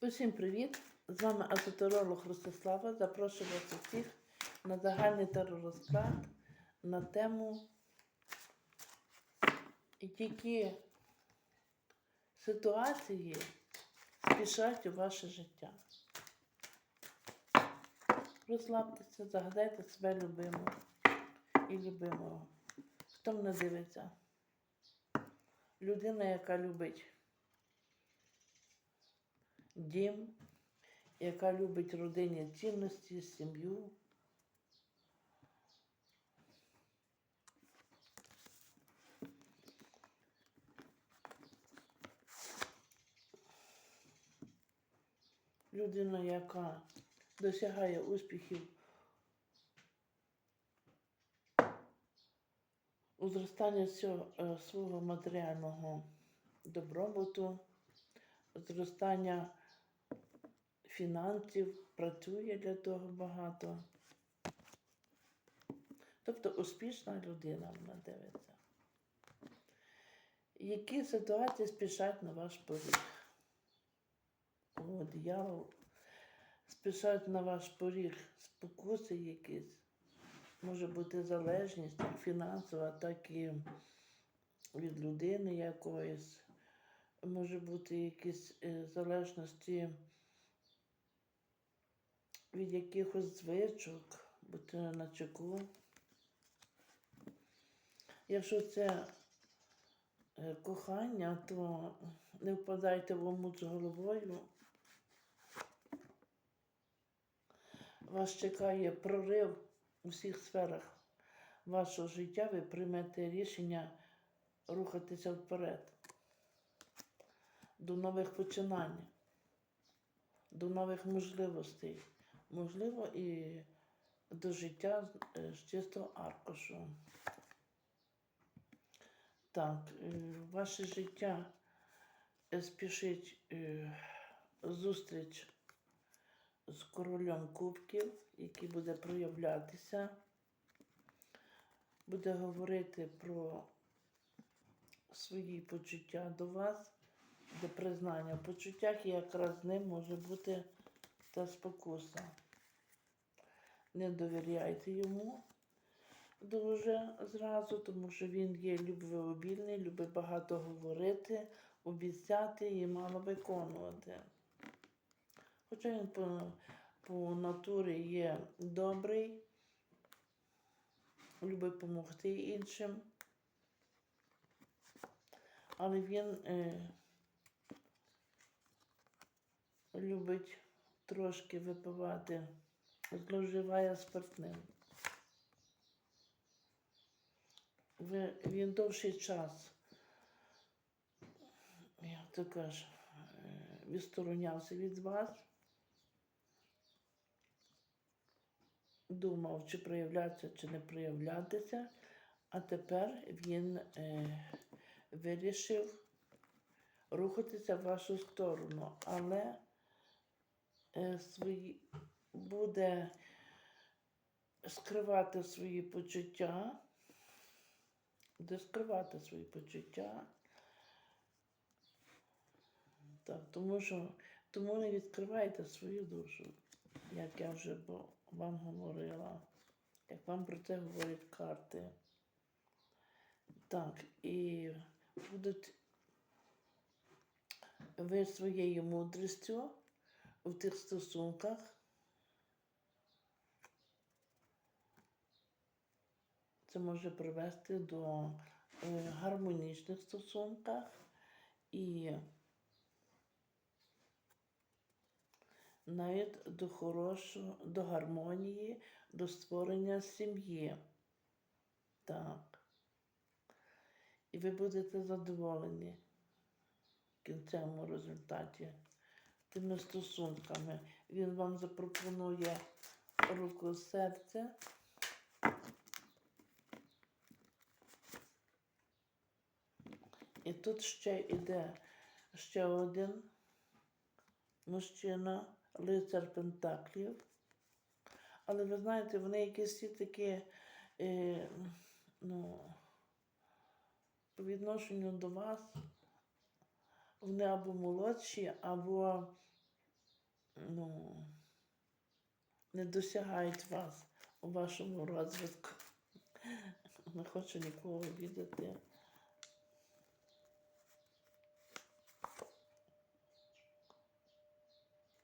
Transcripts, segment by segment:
Усім привіт! З вами асотеролог Ростислава. Запрошую вас усіх на загальний теророзклад на тему, які ситуації спішать у ваше життя. Розслабтеся, загадайте себе любимого і любимого. Хто мене дивиться? Людина, яка любить дім, яка любить родинні цінності, сім'ю. Людина, яка досягає успіхів у зростанні е, свого матеріального добробуту, зростання фінансів, працює для того багато. Тобто успішна людина вона дивиться. Які ситуації спішать на ваш поріг? О, диявол. Спішать на ваш поріг спокуси якісь. Може бути залежність як фінансова, так і від людини якоїсь. Може бути якісь е, залежності від якихось звичок, бути на чеку. Якщо це е, кохання, то не впадайте в омут з головою. Вас чекає прорив у всіх сферах вашого життя, ви приймете рішення рухатися вперед до нових починань, до нових можливостей, можливо, і до життя з- е, чистого аркушу. Так, е, ваше життя е, спішить зустріч з королем кубків, який буде проявлятися, буде говорити про свої почуття до вас, до признання в почуттях, і якраз з ним може бути та спокуса. Не довіряйте йому дуже зразу, тому що він є любвеобільний, любить багато говорити, обіцяти і мало виконувати. Хоча він по, по натурі є добрий, любить допомогти іншим, але він е, любить трошки випивати, зловживає спиртним. Він довший час, як то кажеш, е, відсторонявся від вас. Думав, чи проявлятися, чи не проявлятися, а тепер він е, вирішив рухатися в вашу сторону, але свої, буде скривати свої почуття, буде скривати свої почуття. Так, тому що тому не відкривайте свою душу, як я вже вам говорила, як вам про це говорять карти. Так, і будуть ви своєю мудрістю в тих стосунках. Це може привести до е, гармонічних стосунках і навіть до хорошого, до гармонії, до створення сім'ї. Так. І ви будете задоволені кінцевому результаті тими стосунками. Він вам запропонує руку серця. І тут ще йде ще один мужчина, лицар Пентаклів. Але ви знаєте, вони якісь всі такі, е, ну, по відношенню до вас, вони або молодші, або ну, не досягають вас у вашому розвитку. Не хочу нікого обідати.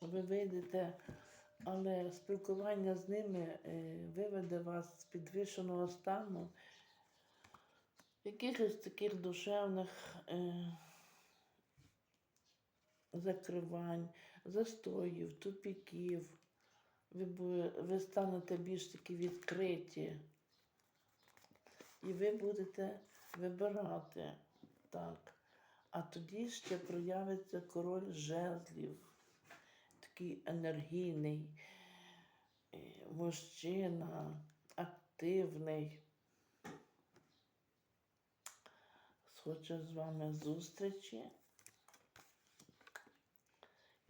Ви вийдете, але спілкування з ними е, виведе вас з підвищеного стану, якихось таких душевних е, закривань, застоїв, тупіків. Ви, ви станете більш такі відкриті. І ви будете вибирати так. А тоді ще проявиться король жезлів, такий енергійний е, мужчина, активний. Схоче з вами зустрічі.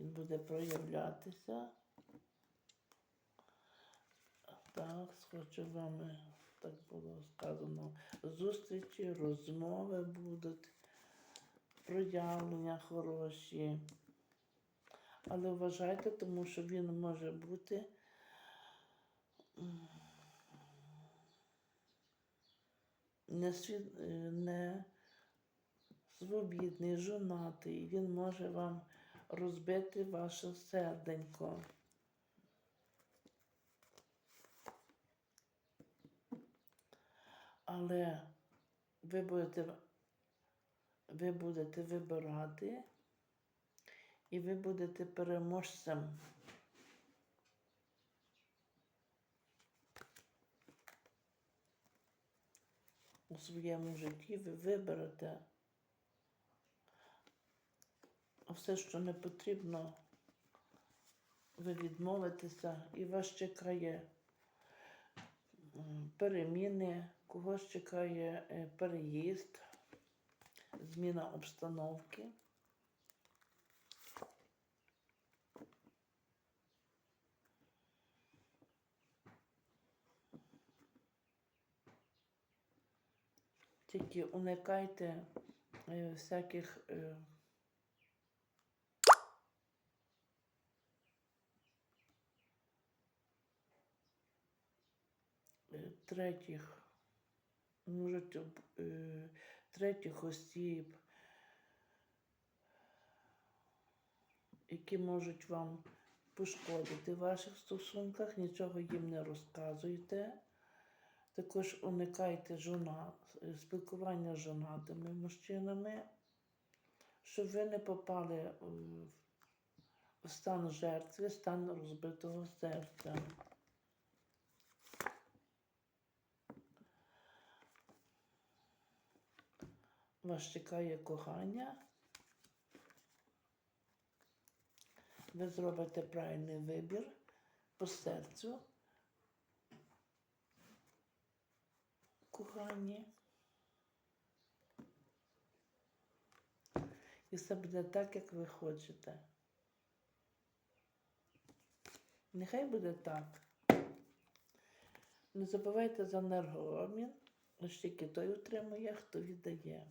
Він буде проявлятися. Так, схоче з вами, так було сказано, зустрічі, розмови будуть, проявлення хороші. Але вважайте, тому що він може бути не, свід, е, не свобідний, жонатий. Він може вам розбити ваше серденько. Але ви будете, ви будете вибирати і ви будете переможцем. У своєму житті ви виберете все, що не потрібно, ви відмовитеся і вас чекає переміни, когось чекає е, переїзд, зміна обстановки. Тільки уникайте е, всяких е, е, третіх, можуть об- е, третіх осіб, які можуть вам пошкодити в ваших стосунках, нічого їм не розказуйте. Також уникайте жона, е, спілкування з жонатими мужчинами, щоб ви не попали е, в стан жертви, стан розбитого серця. Вас чекає кохання. Ви зробите правильний вибір по серцю. Коханні. І все буде так, як ви хочете. Нехай буде так. Не забувайте за енергообмін, тільки той утримує, хто віддає.